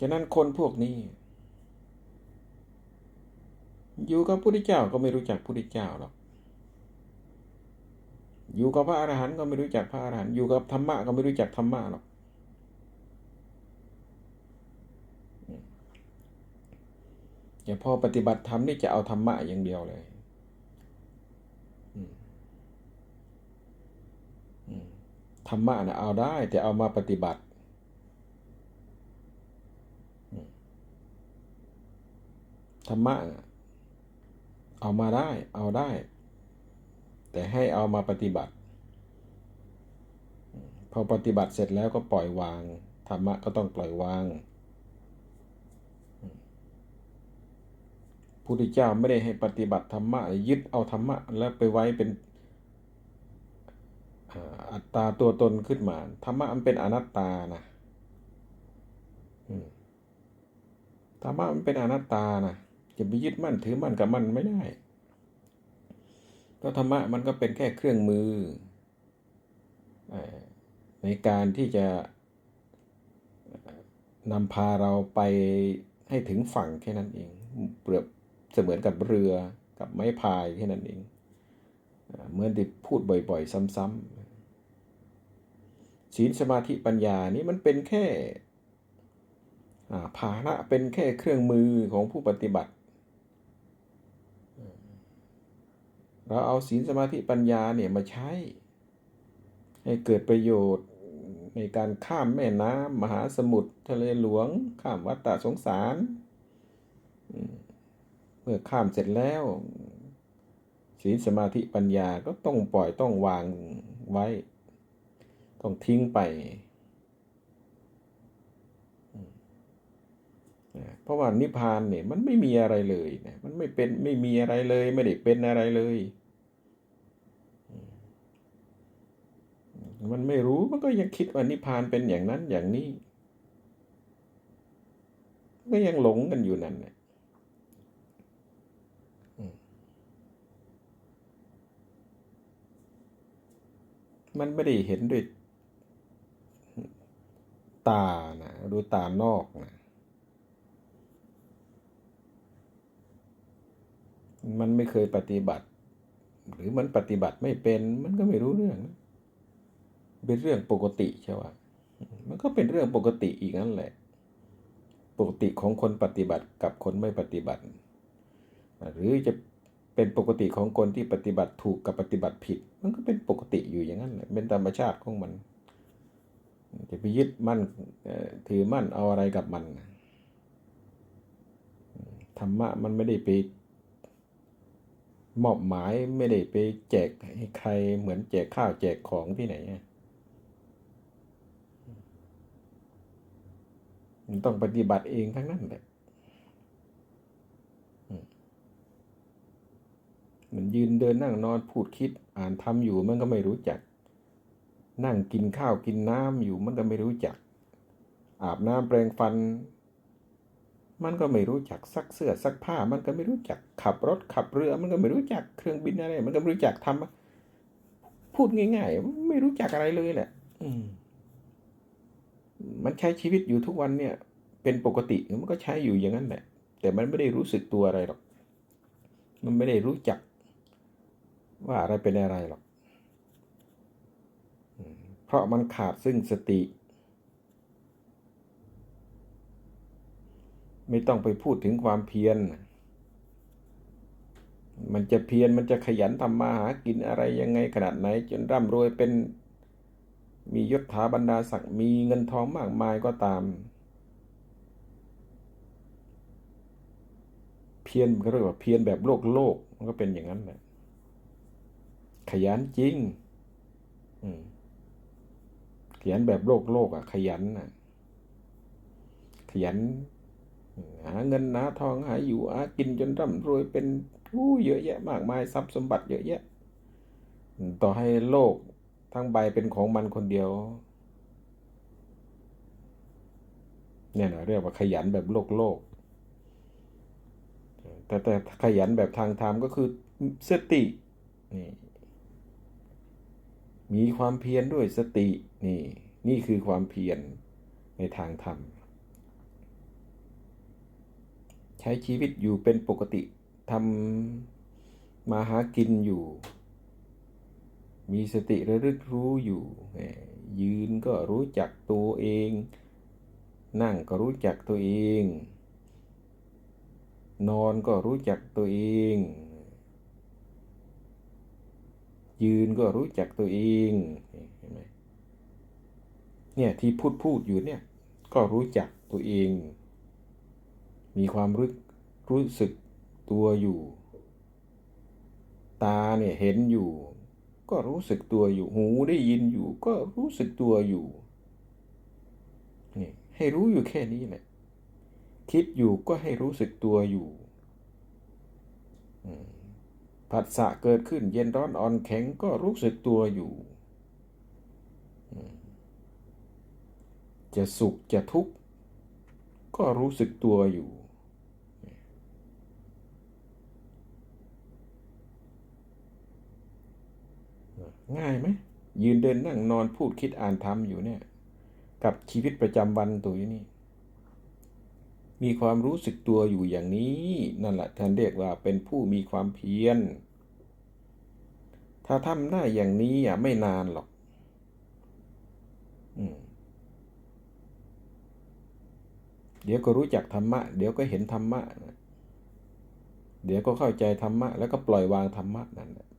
ฉะนั้นคนพวกนี้ อยู่กับพระพุทธเจ้าก็ไม่รู้จักพระพุทธเจ้าหรอกอยู่กับพระอรหันต์ก็ไม่รู้จักพระอรหันต์อยู่กับธรรมะก็ไม่รู้จักธรรมะหรอกอย่าพอปฏิบัติธรรมนี่จะเอาธรรมะอย่างเดียวเลยธรรมะนะเอาได้ แต่เอามาปฏิบัติอืม ธรรมะเอามาได้ เอาได้ แต่ให้เอามาปฏิบัติ พอปฏิบัติเสร็จแล้วก็ปล่อยวาง ธรรมะก็ต้องปล่อยวางพุทธเจ้าไม่ได้ให้ปฏิบัติธรรมะยึดเอาธรรมะ แล้วไปไว้เป็นอัตตาตัวตนขึ้นมา ธรรมะมันเป็นอนัตตานะธรรมะมันเป็นอนัตตานะ จะไปยึดมั่นถือมั่นกับมันไม่ได้เพราะธรรมะมันก็เป็นแค่เครื่องมือ ในการที่จะนำพาเราไปให้ถึงฝั่งแค่นั้นเอง เปรียบเสมือนกับเรือกับไม้พายแค่นั้นเองเหมือนที่พูดบ่อย ๆ ซ้ำๆศีลสมาธิปัญญานี่มันเป็นแค่ภาหนะเป็นแค่เครื่องมือของผู้ปฏิบัติ เราเอาศีลสมาธิปัญญาเนี่ยมาใช้ ให้เกิดประโยชน์ในการข้ามแม่น้ำมหาสมุทรทะเลหลวง ข้ามวัฏฏะสงสาร เมื่อข้ามเสร็จแล้ว ศีลสมาธิปัญญาก็ต้องปล่อยต้องวางไว้ ต้องทิ้งไป เพราะว่านิพพานเนี่ยมันไม่มีอะไรเลยนะมันไม่เป็นไม่มีอะไรเลย ไม่ได้เป็นอะไรเลย มันไม่รู้มันก็ยังคิดว่านิพพานเป็นอย่างนั้นอย่างนี้ก็ยังหลงกันอยู่นั่นแหละอืมมันไม่ได้เห็นด้วยตานะดูตานอกนะมันไม่เคยปฏิบัติ หรือมันปฏิบัติไม่เป็น มันก็ไม่รู้เรื่องนะ เป็นเรื่องปกติใช่ไหมมันก็เป็นเรื่องปกติอีกนั่นแหละ ปกติของคนปฏิบัติกับคนไม่ปฏิบัติ หรือจะเป็นปกติของคนที่ปฏิบัติถูกกับปฏิบัติผิด มันก็เป็นปกติอยู่อย่างนั้นแหละ เป็นธรรมชาติของมัน จะไปยึดมั่นถือมั่นเอาอะไรกับมัน ธรรมะมันไม่ได้ไปมอบหมายไม่ได้ไปแจกให้ใครเหมือนแจกข้าวแจกของที่ไหนอะ มัน ต้องปฏิบัติเองทั้งนั้นแหละมมันยืนเดินนั่งนอนพูดคิดอ่านทำอยู่มันก็ไม่รู้จัก นั่งกินข้าวกินน้ำอยู่มันก็ไม่รู้จัก อาบน้ำแปรงฟัน มันก็ไม่รู้จักซักเสื้อซักผ้า มันก็ไม่รู้จักขับรถขับเรือ มันก็ไม่รู้จักเครื่องบินอะไร มันก็ไม่รู้จักทำพูดง่าย ๆ ไม่รู้จักอะไรเลยแหละ อืม มันใช้ชีวิตอยู่ทุกวันเนี่ย เป็นปกติมันก็ใช้อยู่อย่างนั้นแหละ แต่มันไม่ได้รู้สึกตัวอะไรหรอก มันไม่ได้รู้จัก ว่าอะไรเป็นอะไรหรอก เพราะมันขาดซึ่งสติ ไม่ต้องไปพูดถึงความเพียร มันจะเพียรมันจะขยันทำมาหากินอะไรยังไงขนาดไหน จนร่ำรวยเป็น มียศถาบรรดาศักดิ์มีเงินทองมากมายก็ตาม เพียรก็เรียกว่าเพียรแบบโลกโลกมันก็เป็นอย่างนั้นแหละขยันจริงขยันแบบโลกโลกอะ ขยันน่ะ ขยัน หาเงินหาทองหาอยู่หากินจนร่ำรวยเป็นอู้เยอะแยะมากมายทรัพย์สมบัติเยอะแยะ ต่อให้โลก ทั้งใบเป็นของมันคนเดียว เนี่ยนะเรียกว่าขยันแบบโลกโลก แต่แต่ขยันแบบทางธรรมก็คือสตินี่มีความเพียรด้วยสตินี่นี่คือความเพียรในทางธรรม ใช้ชีวิตอยู่เป็นปกติทำมาหากินอยู่ มีสติระลึกรู้อยู่ ยืนก็รู้จักตัวเอง นั่งก็รู้จักตัวเอง นอนก็รู้จักตัวเอง ยืนก็รู้จักตัวเองเห็นไหมเนี่ยที่พูดพูดอยู่เนี่ยก็รู้จักตัวเอง มีความรู้รู้สึกตัวอยู่ ตาเนี่ยเห็นอยู่ ก็รู้สึกตัวอยู่หูได้ยินอยู่ ก็รู้สึกตัวอยู่นี่ให้รู้อยู่แค่นี้แหละคิดอยู่ก็ให้รู้สึกตัวอยู่ผัสสะเกิดขึ้นเย็นร้อนอ่อนแข็งก็รู้สึกตัวอยู่จะสุขจะทุกข์ก็รู้สึกตัวอยู่ ง่ายไหมยืนเดินนั่งนอนพูดคิดอ่านทำอยู่เนี่ย กับชีวิตประจำวันตัวนี้ มีความรู้สึกตัวอยู่อย่างนี้ นั่นแหละท่านเรียกว่าเป็นผู้มีความเพียร ถ้าทำได้อย่างนี้อะไม่นานหรอกอืมเดี๋ยวก็รู้จักธรรมะ เดี๋ยวก็เห็นธรรมะนะเดี๋ยวก็เข้าใจธรรมะ แล้วก็ปล่อยวางธรรมะนั่นแหละ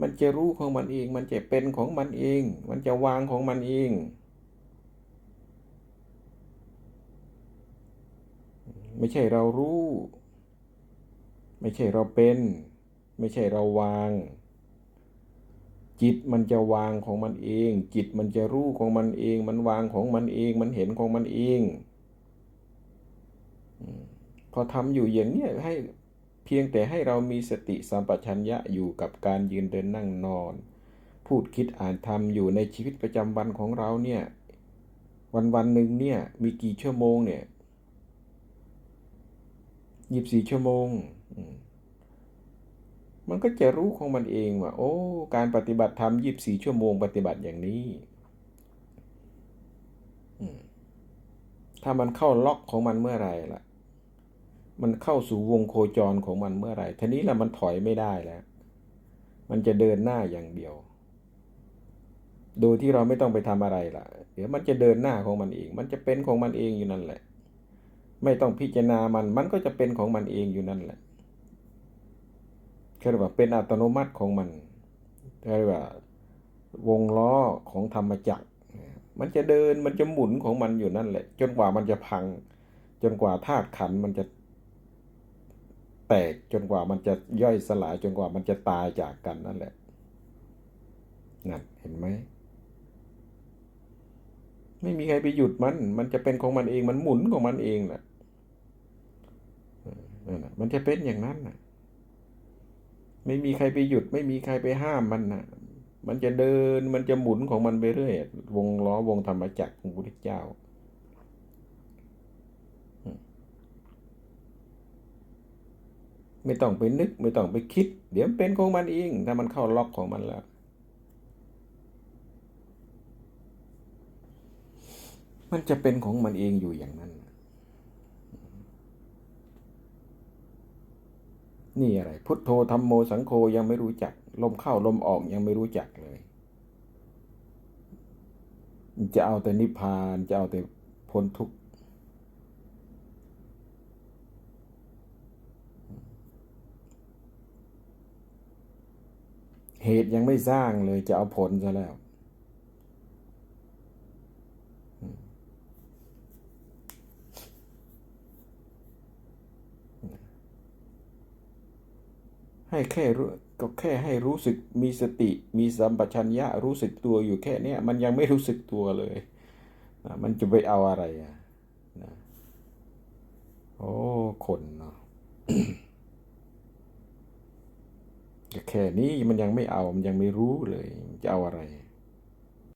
มันจะรู้ของมันเอง มันจะเป็นของมันเอง มันจะวางของมันเอง ไม่ใช่เรารู้ ไม่ใช่เราเป็น ไม่ใช่เราวาง จิตมันจะวางของมันเอง จิตมันจะรู้ของมันเอง มันวางของมันเอง มันเห็นของมันเองพอทำอยู่อย่างนี้ให้ เพียงแต่ให้เรามีสติสัมปชัญญะอยู่กับการยืนเดินนั่งนอน พูดคิดอ่านทำอยู่ในชีวิตประจำวันของเราเนี่ยวันวันหนึ่งเนี่ยมีกี่ชั่วโมงเนี่ยยี่สิบสี่ชั่วโมง มันก็จะรู้ของมันเองว่า โอ้ การปฏิบัติธรรมยี่สิบสี่ชั่วโมง ปฏิบัติอย่างนี้ ถ้ามันเข้าล็อกของมันเมื่อไหร่ล่ะ มันเข้าสู่วงโคจรของมันเมื่อไหร่ทีนี้แหละมันถอยไม่ได้แล้ว มันจะเดินหน้าอย่างเดียว โดยที่เราไม่ต้องไปทำอะไรล่ะ เดี๋ยวมันจะเดินหน้าของมันเอง มันจะเป็นของมันเองอยู่นั่นแหละ ไม่ต้องพิจารณามัน มันก็จะเป็นของมันเองอยู่นั่นแหละเรียกว่าเป็นอัตโนมัติของมันเรียกว่าวงล้อของธรรมจักร มันจะเดินมันจะหมุนของมันอยู่นั่นแหละ จนกว่ามันจะพัง จนกว่าธาตุขันมันจะ แตกจนกว่ามันจะย่อยสลายจนกว่ามันจะตายจากกันนั่นแหละนั่นเห็นไหมไม่มีใครไปหยุดมัน มันจะเป็นของมันเอง มันหมุนของมันเองน่ะนั่นน่ะมันจะเป็นอย่างนั้นน่ะ ไม่มีใครไปหยุด ไม่มีใครไปห้ามมันน่ะ มันจะเดิน มันจะหมุนของมันไปเรื่อย วงล้อวงธรรมจักรของพระพุทธเจ้า ไม่ต้องไปนึก ไม่ต้องไปคิด เดี๋ยวมันเป็นของมันเองถ้ามันเข้าล็อกของมันแล้วมันจะเป็นของมันเองอยู่อย่างนั้น นี่อะไร พุทโธธรรมโมสังโฆยังไม่รู้จัก ลมเข้าลมออกยังไม่รู้จักเลย จะเอาแต่นิพพาน จะเอาแต่พ้นทุกข์ เหตุยังไม่สร้างเลยจะเอาผลซะแล้ว ให้แค่รู้ก็แค่ให้รู้สึกมีสติ มีสัมปชัญญะรู้สึกตัวอยู่แค่เนี้ยมันยังไม่รู้สึกตัวเลยนะมันจะไปเอาอะไรอะนะโอ้ คนเนาะ แค่นี้มันยังไม่เอามันยังไม่รู้เลยจะเอาอะไร